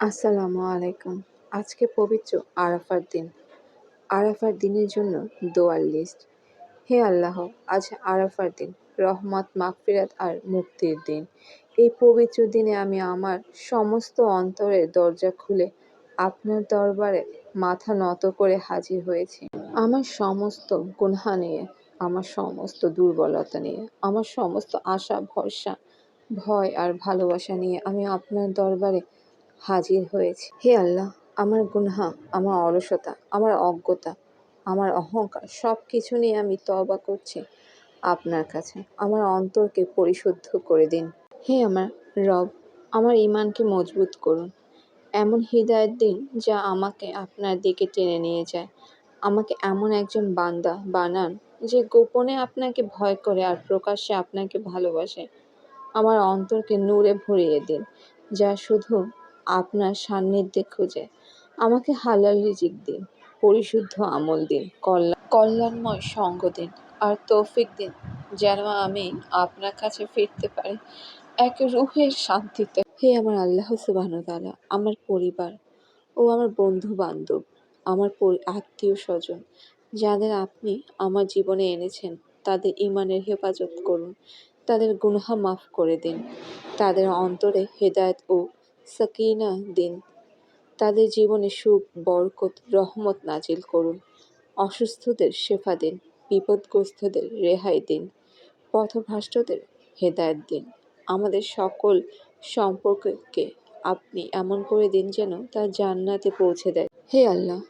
আসসালামু আলাইকুম। আজকে পবিত্র আরাফার দিন। আরাফার দিনের জন্য দোয়ার লিস্ট। হে আল্লাহ, আজ আরাফার দিন, রহমত, মাগফিরাত আর মুক্তির দিন। এই পবিত্র দিনে আমি আমার সমস্ত অন্তরের দরজা খুলে আপনার দরবারে মাথা নত করে হাজির হয়েছি। আমার সমস্ত গুনহা নিয়ে, আমার সমস্ত দুর্বলতা নিয়ে, আমার সমস্ত আশা, ভরসা, ভয় আর ভালোবাসা নিয়ে আমি আপনার দরবারে হাজির হয়েছি। হে আল্লাহ, আমার গুনহা, আমার অলসতা, আমার অজ্ঞতা, আমার অহংকার সব কিছু নিয়ে আমি তবা করছি আপনার কাছে। আমার অন্তরকে পরিশুদ্ধ করে দিন। হে আমার রব, আমার ইমানকে মজবুত করুন। এমন হৃদয়ের দিন যা আমাকে আপনার দিকে টেনে নিয়ে যায়। আমাকে এমন একজন বান্দা বানান যে গোপনে আপনাকে ভয় করে আর প্রকাশ্যে আপনাকে ভালোবাসে। আমার অন্তরকে নূরে ভরিয়ে দিন, যা শুধু আপনার সান্নিধ্যে খুঁজে। আমাকে হালাল রিজিক দিন, পরিশুদ্ধ আমল দিন, কল্যাণ কল্যাণময় সঙ্গ দিন, আর তৌফিক দিন, যেন আমি আপনার কাছে ফিরতে পারি এক রুহের শান্তিতে। হে আমার আল্লাহ সুবাহতালা আমার পরিবার ও আমার বন্ধু বান্ধব আমার আত্মীয় স্বজন যাদের আপনি আমার জীবনে এনেছেন, তাদের ইমানের হেফাজত করুন, তাদের গুনহা মাফ করে দিন, তাদের অন্তরে হেদায়ত ও সাকিনা দিন। তাদের জীবনে সুখ, বরকত, রহমত নাজিল করুন। অসুস্থদের শেফা দিন, বিপদগ্রস্তদের রেহাই দিন, পথভ্রষ্টদের হেদায়ত দিন। আমাদের সকল সম্পর্ককে আপনি এমন করে দিন যেন তা জান্নাতে পৌঁছে দেয়। হে আল্লাহ,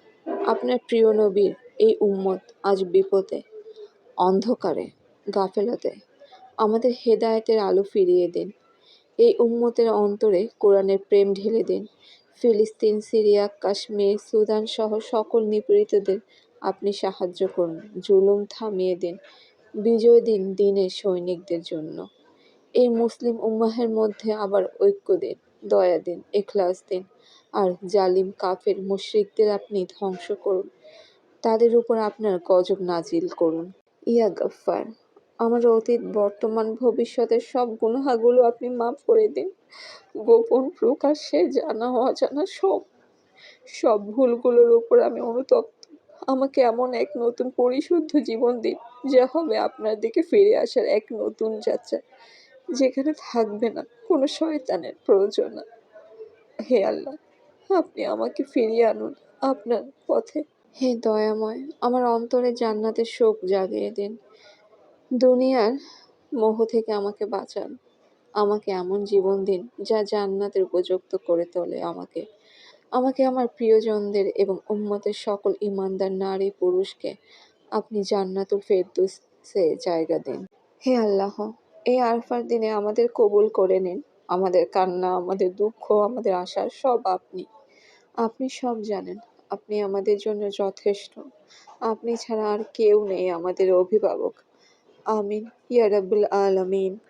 আপনার প্রিয় নবীর এই উম্মত আজ বিপদে, অন্ধকারে, গাফেলাতে। আমাদের হেদায়েতের আলো ফিরিয়ে দিন। এই উম্মতের অন্তরে কোরআনের প্রেম ঢেলে দিন। ফিলিস্তিন, সিরিয়া, কাশ্মীর, সুদান সহ সকল নিপীড়িতদের আপনি সাহায্য করুন, জুলুম থামিয়ে দিন, বিজয় দিন দিনের সৈনিকদের জন্য। এই মুসলিম উম্মাহের মধ্যে আবার ঐক্য দিন, দয়া দিন, এখলাস দিন। আর জালিম, কাফের, মুশ্রিকদের আপনি ধ্বংস করুন। তাদের উপর আপনার গজব নাজিল করুন। ইয়া গফ্ফার। আমার অতীত, বর্তমান, ভবিষ্যতের সব গুনাহাগুলো আপনি মাফ করে দিন। গোপন প্রকাশ্যে জানা, অজানা সব সব ভুলগুলোর উপর আমি অনুতপ্ত। আমাকে এমন এক নতুন পরিশুদ্ধ জীবন দিন, যা হবে আপনার দিকে ফিরে আসার এক নতুন যাত্রা, যেখানে থাকবে না কোনো শয়তানের প্রয়োজন না। হে আল্লাহ, আপনি আমাকে ফিরিয়ে আনুন আপনার পথে। হে দয়াময়, আমার অন্তরে জান্নাতের শোক জাগিয়ে দিন। দুনিয়ার মোহ থেকে আমাকে বাঁচান। আমাকে এমন জীবন দিন, যা জান্নাতের উপযুক্ত করে তোলে আমাকে। আমাকে আমার প্রিয়জনদের এবং উম্মতের সকল ইমানদার নারী পুরুষকে আপনি জান্নাতুল ফেরদুসে জায়গা দিন। হে আল্লাহ, এই আরফার দিনে আমাদের কবুল করে নিন। আমাদের কান্না, আমাদের দুঃখ, আমাদের আশা সব আপনি। আপনি সব জানেন, আপনি আমাদের জন্য যথেষ্ট। আপনি ছাড়া আর কেউ নেই আমাদের অভিভাবক। آمین. یا رب العالمین.